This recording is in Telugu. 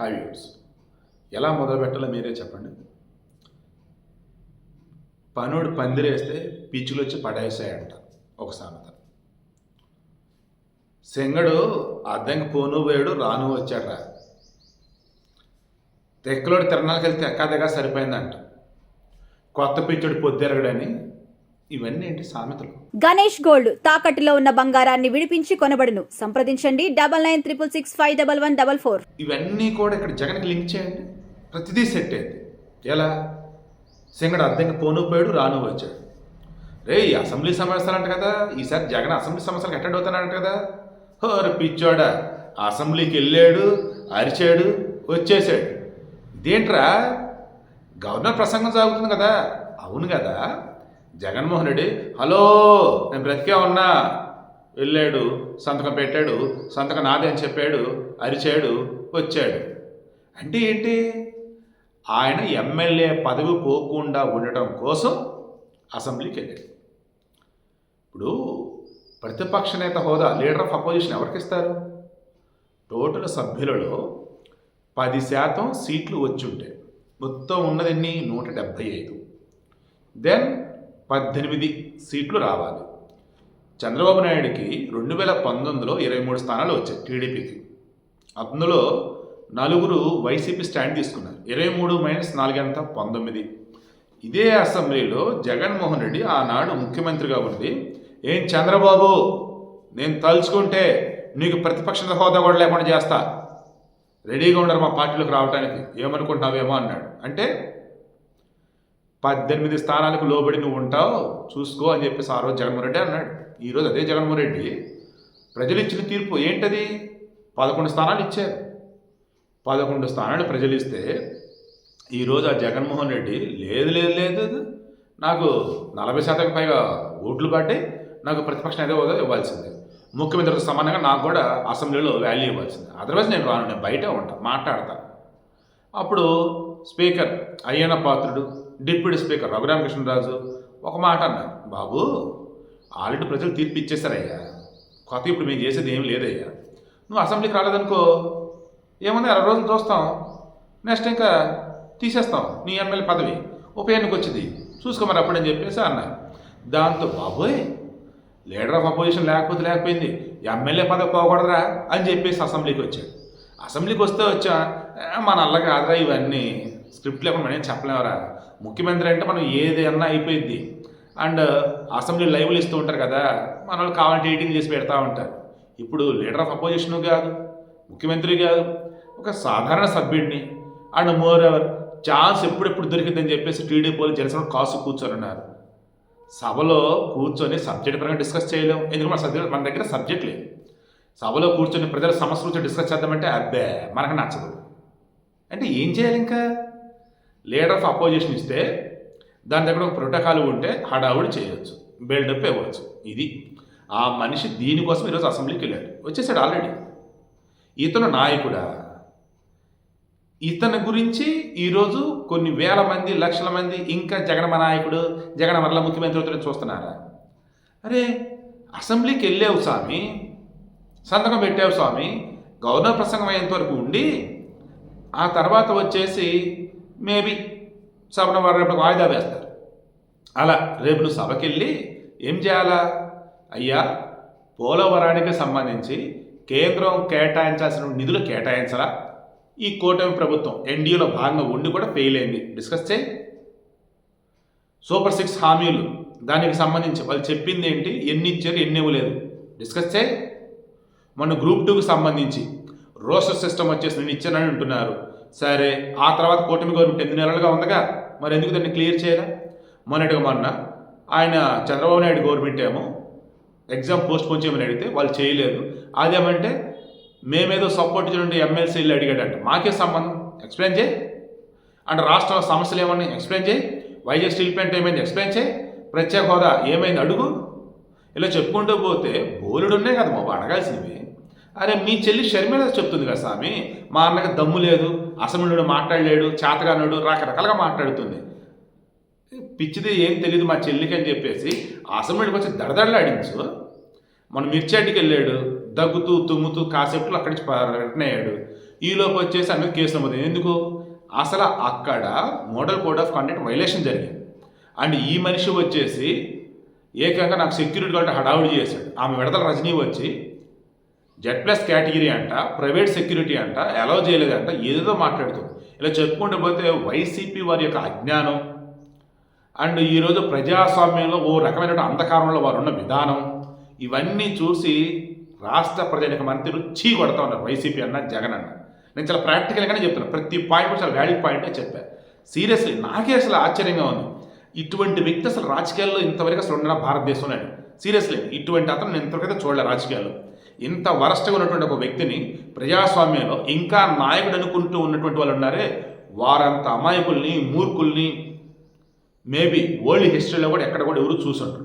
హాయ్ వ్యూస్ ఎలా మొదలు పెట్టాలో మీరే చెప్పండి. పనుడు పందిరేస్తే పిచ్చులు వచ్చి పడేసాయంట ఒక సామెత. సింగడు అద్దంకి పోను పోయాడు రాను వచ్చాడ్రా. తెక్కలోడు తిరణాలకు వెళ్తే ఎక్కా సరిపోయిందంట. కొత్త పిచ్చుడు పొద్దురగడని ఇవన్నీ ఏంటి సామెతలు? గణేష్ గోల్డ్ తాకట్టులో ఉన్న బంగారాన్ని విడిపించి కొనబడును. సంప్రదించండి double nine triple six five double one double four. ఇవన్నీ కూడా ఇక్కడ జగన్కి లింక్ చేయండి. ప్రతిదీ సెట్ అయింది. ఎలా? సింగడు అద్దెకి పోను పోయాడు రాను వచ్చాడు. రే ఈ అసెంబ్లీ సమస్యలు అంట కదా. ఈసారి జగన్ అసెంబ్లీ సమస్యలకు అటెండ్ అవుతానంట కదా. హోరు పిచ్చోడా. అసెంబ్లీకి వెళ్ళాడు అరిచాడు వచ్చేసాడు. ఇదేంట్రా? గవర్నర్ ప్రసంగం సాగుతుంది కదా. అవును కదా. జగన్మోహన్ రెడ్డి హలో నేను బ్రతికే ఉన్నా. వెళ్ళాడు సంతకం పెట్టాడు సంతకం నాదే అని చెప్పాడు అరిచాడు వచ్చాడు. అంటే ఏంటి? ఆయన ఎమ్మెల్యే పదవి పోకుండా ఉండటం కోసం అసెంబ్లీకి వెళ్ళాడు. ఇప్పుడు ప్రతిపక్ష నేత హోదా లీడర్ ఆఫ్ అపోజిషన్ ఎవరికి ఇస్తారు? టోటల్ సభ్యులలో పది శాతం సీట్లు వచ్చి ఉంటాయి మొత్తం ఉన్నది ఎన్ని? నూట డెబ్భై ఐదు. దెన్ పద్దెనిమిది సీట్లు రావాలి. చంద్రబాబు నాయుడికి రెండు వేల పంతొమ్మిదిలో ఇరవై మూడు స్థానాలు వచ్చాయి టీడీపీకి. అందులో నలుగురు వైసీపీ స్టాండ్ తీసుకున్నారు. ఇరవై మూడు మైనస్ నాలుగంత పంతొమ్మిది. ఇదే అసెంబ్లీలో జగన్మోహన్ రెడ్డి ఆనాడు ముఖ్యమంత్రిగా ఉంది ఏం చంద్రబాబు నేను తలుచుకుంటే నీకు ప్రతిపక్ష హోదా కూడా లేకుండా చేస్తా. రెడీగా ఉండరు మా పార్టీలోకి రావడానికి ఏమనుకుంటున్నావేమో అన్నాడు. అంటే పద్దెనిమిది స్థానాలకు లోబడి నువ్వు ఉంటావు చూసుకో అని చెప్పేసి ఆ రోజు జగన్మోహన్ రెడ్డి అన్నాడు. ఈరోజు అదే జగన్మోహన్ రెడ్డి. ప్రజలు ఇచ్చిన తీర్పు ఏంటది? పదకొండు స్థానాలు ఇచ్చారు. పదకొండు స్థానాలు ప్రజలు ఇస్తే ఈరోజు ఆ జగన్మోహన్ రెడ్డి లేదు లేదు లేదు నాకు నలభై శాతం పైగా ఓట్లు పడ్డాయి నాకు ప్రతిపక్ష నేత హోదా ఇవ్వాల్సిందే. ముఖ్యమంత్రితో సమానంగా నాకు కూడా అసెంబ్లీలో వాల్యూ ఇవ్వాల్సిందే. అదర్వైజ్ నేను రాను నేను బయటే ఉంటా మాట్లాడతా. అప్పుడు speaker Ayyanna Patrudu deputy speaker Raghuramakrishnaraju ఒక మాట అన్నారు. బాబు ఆల్రెడీ ప్రజలు తీర్పు ఇచ్చేశారయ్యా. కొత్త ఇప్పుడు మేము చేసేది ఏం లేదయ్యా. నువ్వు అసెంబ్లీకి రాలేదనుకో ఏముంది అరవై రోజులు చూస్తాం. నెక్స్ట్ ఇంకా తీసేస్తాం. నీ ఎమ్మెల్యే పదవి ఉప ఎన్నిక వచ్చింది. చూసుకోమని అప్పుడని చెప్పేసి అన్నారు దాంతో బాబోయ్ లీడర్ ఆఫ్ అపోజిషన్ లేకపోతే లేకపోయింది. ఎమ్మెల్యే పదవి పోకూడదురా అని చెప్పేసి అసెంబ్లీకి వచ్చాడు. అసెంబ్లీకి వస్తే వచ్చా "ఏ, మన అల్ల కాదురా ఇవన్నీ. స్క్రిప్ట్ లేకుండా మనం ఏం చెప్పలేమరా. ముఖ్యమంత్రి అంటే మనం ఏదైనా అయిపోయింది అండ్ అసెంబ్లీ లైవ్లు ఇస్తూ ఉంటారు కదా మన వాళ్ళు కావాలంటే ఎడిటింగ్ చేసి పెడతా ఉంటారు. ఇప్పుడు లీడర్ ఆఫ్ అపోజిషన్ కాదు ముఖ్యమంత్రి కాదు ఒక సాధారణ సభ్యుడిని అండ్ మోర్ ఎవర్ ఛాన్స్ ఎప్పుడెప్పుడు దొరికిందని చెప్పేసి టీడీపీ వాళ్ళు జనసేన కాసు కూర్చొని ఉన్నారు సభలో కూర్చొని సబ్జెక్ట్ పరంగా డిస్కస్ చేయలేము ఎందుకంటే మన సబ్జెక్ట్ మన దగ్గర సబ్జెక్ట్ లేదు. సభలో కూర్చొని ప్రజల సమస్యల గురించి డిస్కస్ చేద్దామంటే అబ్బే మనకు నచ్చదు. అంటే ఏం చేయాలి ఇంకా లీడర్ ఆఫ్ అపోజిషన్ ఇస్తే దాని దగ్గర ఒక ప్రోటోకాల్ ఉంటే హడావుడి చేయొచ్చు బిల్డప్ ఇవ్వచ్చు. ఇది ఆ మనిషి దీనికోసం ఈరోజు అసెంబ్లీకి వెళ్ళాడు. వచ్చేసాడు ఆల్రెడీ. ఇతను నాయకుడా? ఇతని గురించి ఈరోజు కొన్ని వేల మంది లక్షల మంది ఇంకా జగన్మ నాయకుడు జగన్ మరల ముఖ్యమంత్రి అవుతాడని చూస్తున్నారా? అరే అసెంబ్లీకి వెళ్ళావు స్వామి సంతకం పెట్టావు స్వామి గవర్నర్ ప్రసంగం అయ్యేంత వరకు ఉండి ఆ తర్వాత వచ్చేసి మేబీ సభను వారు వాయిదా వేస్తారు. అలా రేపు నువ్వు సభకెళ్ళి ఏం చేయాలా? అయ్యా పోలవరానికి సంబంధించి కేంద్రం కేటాయించాల్సిన నిధులు కేటాయించరా? ఈ కూటమి ప్రభుత్వం ఎన్డీఏలో భాగంగా ఉండి కూడా ఫెయిల్ అయింది. డిస్కస్ చేయి. సూపర్ సిక్స్ హామీలు దానికి సంబంధించి వాళ్ళు చెప్పింది ఏంటి? ఎన్ని ఇచ్చారు ఎన్ని ఇవ్వలేదు? డిస్కస్ చేయి. మొన్న గ్రూప్ టూకి సంబంధించి రోస్టర్ సిస్టమ్ వచ్చేసి నేను ఇచ్చానని అంటున్నారు. సరే ఆ తర్వాత కూటమి గవర్నమెంట్ ఎనిమిది నెలలుగా ఉందిగా? మరి ఎందుకు దాన్ని క్లియర్ చేయాలా? మొన్నటిగా మొన్న ఆయన చంద్రబాబు నాయుడు గవర్నమెంట్ ఏమో ఎగ్జామ్ పోస్ట్ పోన్ చేయమని అడిగితే వాళ్ళు చేయలేదు. అదేమంటే మేమేదో సపోర్ట్ చేయండి ఎమ్మెల్సీలు అడిగాడంట. మాకే సంబంధం? ఎక్స్ప్లెయిన్ చేయి. అంటే రాష్ట్ర సమస్యలు ఏమని ఎక్స్ప్లెయిన్ చేయి. వైజాగ్ స్టీల్ ప్లాంట్ ఏమైంది? ఎక్స్ప్లెయిన్ చేయి. ప్రత్యేక హోదా ఏమైంది? అడుగు. ఇలా చెప్పుకుంటూ పోతే బోలుడు ఉన్నాయి కదా బాబు అడగాల్సినవి అరే మీ చెల్లి షర్మిల చెప్తుంది కదా స్వామి? మా అన్నకి దమ్ము లేదు అసెంబ్లీలో మాట్లాడలేడు చేతగానుడు రకరకాలుగా మాట్లాడుతుంది. పిచ్చిది ఏం తెలియదు మా చెల్లికి అని చెప్పేసి అసెంబ్లీకి వచ్చి దడదడలాడించు. మన మిర్చాడికి వెళ్ళాడు దగ్గుతూ తుమ్ముతూ కాసేపు అక్కడి నుంచి రిటర్న్ అయ్యాడు. ఈలోపు వచ్చేసి అన్ని కేసు నమోదు ఎందుకు? అసలు అక్కడ model code of conduct violation జరిగింది. అండ్ ఈ మనిషి వచ్చేసి ఏకంగా నాకు సెక్యూరిటీ గార్డ్ హడావుడి చేశాడు. ఆమె విడతల రజనీ వచ్చి జెడ్ ప్లస్ కేటగిరీ అంట ప్రైవేట్ సెక్యూరిటీ అంట అలౌ చేయలేదంట ఏదేదో మాట్లాడుతుంది. ఇలా చెప్పుకుంటూ పోతే వైసీపీ వారి యొక్క అజ్ఞానం అండ్ ఈరోజు ప్రజాస్వామ్యంలో ఓ రకమైనటువంటి అంధకారంలో వారు ఉన్న విధానం ఇవన్నీ చూసి రాష్ట్ర ప్రజలకు మంత్రులు చీ కొడతా ఉన్నారు వైసీపీ అన్న జగన్ అన్న. నేను చాలా ప్రాక్టికల్గానే చెప్తున్నాను ప్రతి పాయింట్ కూడా చాలా వ్యాలిడ్ పాయింటే చెప్పాను సీరియస్లీ నాకే అసలు ఆశ్చర్యంగా ఉంది. ఇటువంటి వ్యక్తి అసలు రాజకీయాల్లో ఇంతవరకు అసలు ఉన్న భారతదేశంలో సీరియస్లీ ఇటువంటి అతను నేను ఇంతవరకైతే చూడలే రాజకీయాల్లో. ఇంత వరస్ట్గా ఉన్నటువంటి ఒక వ్యక్తిని ప్రజాస్వామ్యంలో ఇంకా నాయకుడు అనుకుంటూ ఉన్నటువంటి వాళ్ళు ఉన్నారే వారంత అమాయకుల్ని మూర్ఖుల్ని మేబీ వరల్డ్ హిస్టరీలో కూడా ఎక్కడ కూడా ఎవరు చూసుంటారు